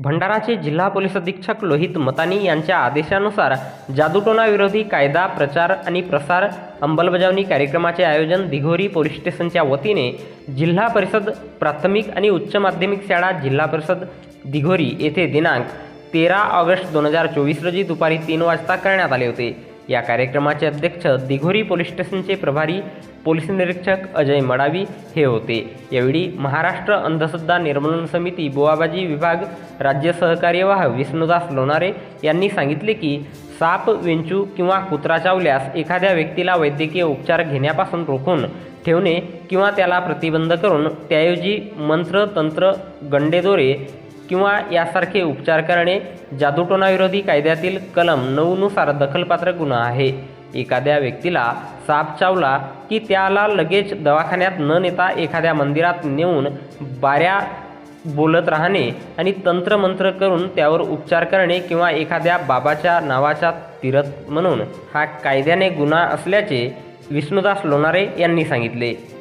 भंडाराचे जिल्हा पोलीस अधीक्षक लोहित मतानी यांच्या आदेशानुसार जादूटोनाविरोधी कायदा प्रचार आणि प्रसार अंमलबजावणी कार्यक्रमाचे आयोजन दिघोरी पोलीस स्टेशनच्या वतीने जिल्हा परिषद प्राथमिक आणि उच्च माध्यमिक शाळा जिल्हा परिषद दिघोरी येथे दिनांक तेरा ऑगस्ट दोन हजार चोवीस रोजी दुपारी तीन वाजता करण्यात आले होते. या कार्यक्रमाचे अध्यक्ष दिघोरी पोलीस स्टेशनचे प्रभारी पोलीस निरीक्षक अजय मडावी हे होते. यावेळी महाराष्ट्र अंधश्रद्धा निर्मूलन समिती बोवाबाजी विभाग राज्य सहकार्यवाह विष्णुदास लोणारे यांनी सांगितले की साप विंचू किंवा कुत्रा चावल्यास एखाद्या व्यक्तीला वैद्यकीय उपचार घेण्यापासून रोखून ठेवणे किंवा त्याला प्रतिबंध करून त्याऐवजी मंत्र तंत्र गंडेदोरे किंवा यासारखे उपचार करणे जादूटोनाविरोधी कायद्यातील कलम नऊनुसार दखलपात्र गुन्हा आहे. एखाद्या व्यक्तीला साप चावला की त्याला लगेच दवाखान्यात न नेता एखाद्या मंदिरात नेऊन बाऱ्या बोलत राहणे आणि तंत्रमंत्र करून त्यावर उपचार करणे किंवा एखाद्या बाबाच्या नावाचा तीरथ म्हणून हा कायद्याने गुन्हा असल्याचे विष्णुदास लोणारे यांनी सांगितले.